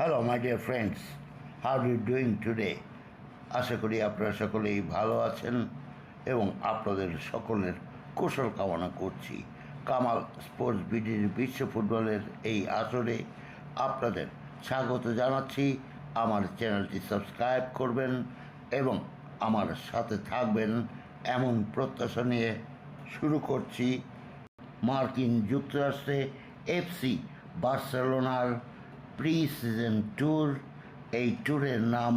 Hello my dear friends how you doing today আশা করি আপনারা সকলেই ভালো আছেন এবং আপনাদের সকলের কুশল কামনা করছি। কামাল স্পোর্টস বিডির বিশ্ব ফুটবলের এই আসরে আপনাদের স্বাগত জানাচ্ছি। আমার চ্যানেলটি সাবস্ক্রাইব করবেন এবং আমার সাথে থাকবেন এমন প্রত্যাশা নিয়ে শুরু করছি। মার্কিন যুক্তরাষ্ট্রে এফসি বার্সেলোনার প্রি সিজন ট্যুর এই ট্যুরের নাম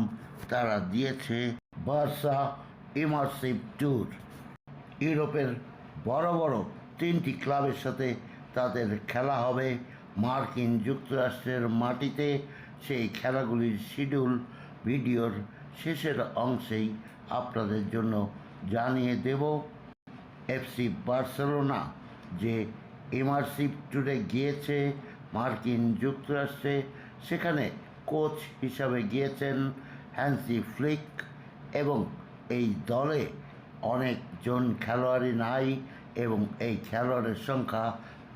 তারা দিয়েছে বার্সা ইমার্সিভ ট্যুর। ইউরোপের বড় বড় তিনটি ক্লাবের সাথে তাদের খেলা হবে। মার্কিন যুক্তরাষ্ট্রের মাটিতে সেই খেলাগুলির শিডিউল ভিডিওর শেষের অংশেই আপনাদের জন্য জানিয়ে দেব। এফসি বার্সেলোনা যে ইমার্সিভ ট্যুরে গিয়েছে মার্কিন যুক্তরাষ্ট্রে, সেখানে কোচ হিসাবে গিয়েছেন হ্যান্সি ফ্লিক এবং এই দলে অনেকজন খেলোয়াড়ই নাই এবং এই খেলোয়াড়ের সংখ্যা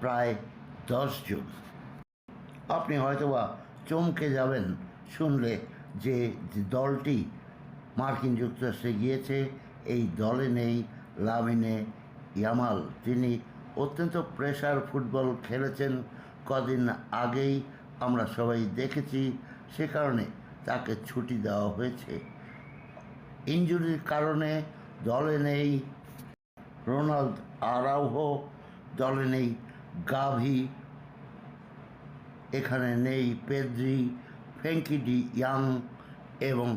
প্রায় দশজন আপনি হয়তোবা চমকে যাবেন শুনলে যে দলটি মার্কিন যুক্তরাষ্ট্রে গিয়েছে, এই দলে নেই লামিনে ইয়ামাল। তিনি অত্যন্ত প্রেশার ফুটবল খেলেছেন কদিন আগেই আমরা সবাই দেখেছি, সে কারণে তাকে ছুটি দেওয়া হয়েছে। ইঞ্জুরির কারণে দলে নেই রোনাল্ড আরাউহো, দলে নেই গাভি, এখানে নেই পেদ্রি ফেঙ্কিডি ইয়াং এবং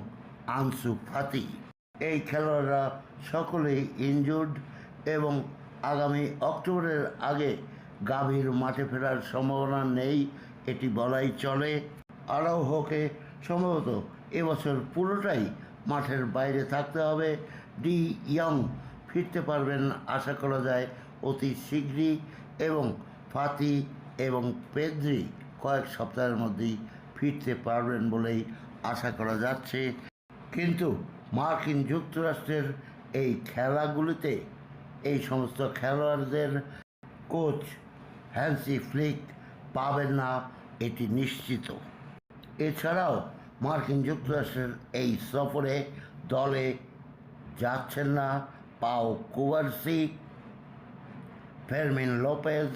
আনসু ফাতি। এই খেলোয়াড়রা সকলেই ইনজুর্ড এবং আগামী অক্টোবরের আগে গাভীর মাঠে ফেরার সম্ভাবনা নেই, এটি বলাই চলে। আরাউহোকে সম্ভবত এবছর পুরোটাই মাঠের বাইরে থাকতে হবে। ডি ইয়ং ফিরতে পারবেন আশা করা যায় অতি শীঘ্রই এবং ফাতি এবং পেদ্রি কয়েক সপ্তাহের মধ্যেই ফিরতে পারবেন বলেই আশা করা যাচ্ছে। কিন্তু মার্কিন যুক্তরাষ্ট্রের এই খেলাগুলিতে এই সমস্ত খেলোয়াড়দের কোচ হ্যান্সি ফ্লিক পাবেন না, এটি নিশ্চিত। এছাড়াও মার্কিন যুক্তরাষ্ট্রের এই সফরে দলে যাচ্ছেন না পাও কুয়ারসি ফেরমিন লোপেজ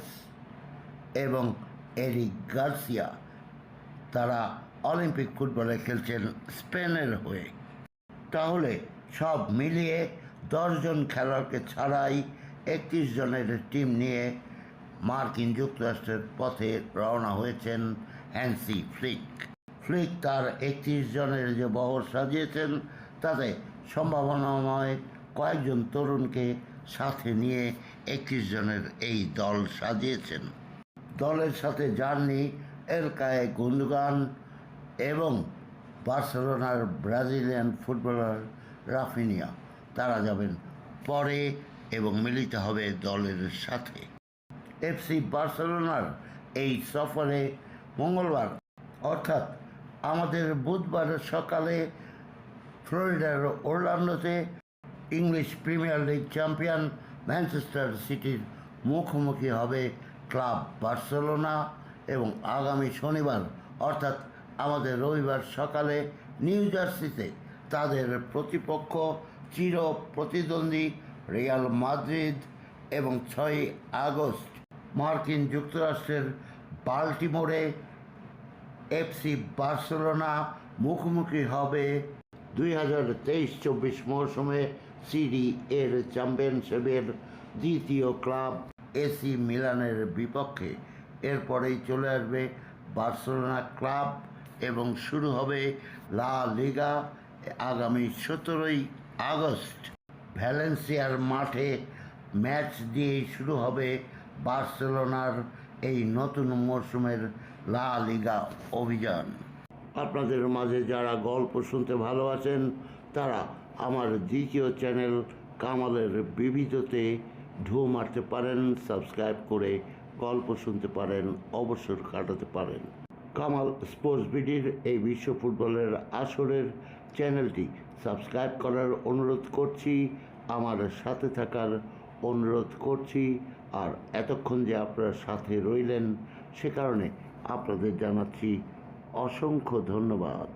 এবং এরিক গার্সিয়া। তারা অলিম্পিক ফুটবলে খেলছেন স্পেনের হয়ে। তাহলে সব মিলিয়ে দশজন খেলোয়াড়কে ছাড়াই একত্রিশ জনের টিম নিয়ে মার্কিন যুক্তরাষ্ট্রের পথে রওনা হয়েছেন হ্যান্সি ফ্লিক। ফ্লিক তার একত্রিশ জনের যে বহর সাজিয়েছেন, তাতে সম্ভাবনাময় কয়েকজন তরুণকে সাথে নিয়ে একত্রিশ জনের এই দল সাজিয়েছেন। দলের সাথে যাননি এলকায়ে গুন্দগান এবং বার্সেলোনার ব্রাজিলিয়ান ফুটবলার রাফিনিয়া। তারা যাবেন পরে এবং মিলিত হবে দলের সাথে। এফসি বার্সেলোনার এই সফরে মঙ্গলবার, অর্থাৎ আমাদের বুধবার সকালে ফ্লোরিডার ওরলান্ডোতে English Premier League champion Manchester সিটির মুখোমুখি হবে ক্লাব বার্সেলোনা এবং আগামী শনিবার, অর্থাৎ আমাদের রবিবার সকালে নিউ জার্সিতে তাদের প্রতিপক্ষ চির প্রতিদ্বন্দ্বী রিয়াল মাদ্রিদ এবং ছয়ই আগস্ট মার্কিন যুক্তরাষ্ট্রের বাল্টিমোরে এফসি বার্সেলোনা মুখোমুখি হবে দুই হাজার তেইশ চব্বিশ মৌসুমে সিডি এর চ্যাম্পিয়নশিপের দ্বিতীয় ক্লাব এসি মিলানের বিপক্ষে। এরপরেই চলে আসবে বার্সেলোনা ক্লাব এবং শুরু হবে লা লিগা আগামী সতেরোই আগস্ট। ভ্যালেন্সিয়ার মাঠে ম্যাচ দিয়েই শুরু হবে বার্সেলোনার এই নতুন মরশুমের লা লিগা অভিযান। আপনাদের মাঝে যারা গল্প শুনতে ভালোবাসেন, তারা আমার দ্বিতীয় চ্যানেল কামালের বিবিধতে ঢু মারতে পারেন, সাবস্ক্রাইব করে গল্প শুনতে পারেন, অবসর কাটাতে পারেন। কামাল স্পোর্টস বিডির এই বিশ্ব ফুটবলের আসরের চ্যানেলটি সাবস্ক্রাইব করার অনুরোধ করছি। আমার সাথে থাকার অনুরোধ করছি। আর এতক্ষণ যে আপনারা সাথে রইলেন সে কারণে আপনাদের জানাচ্ছি অসংখ্য ধন্যবাদ।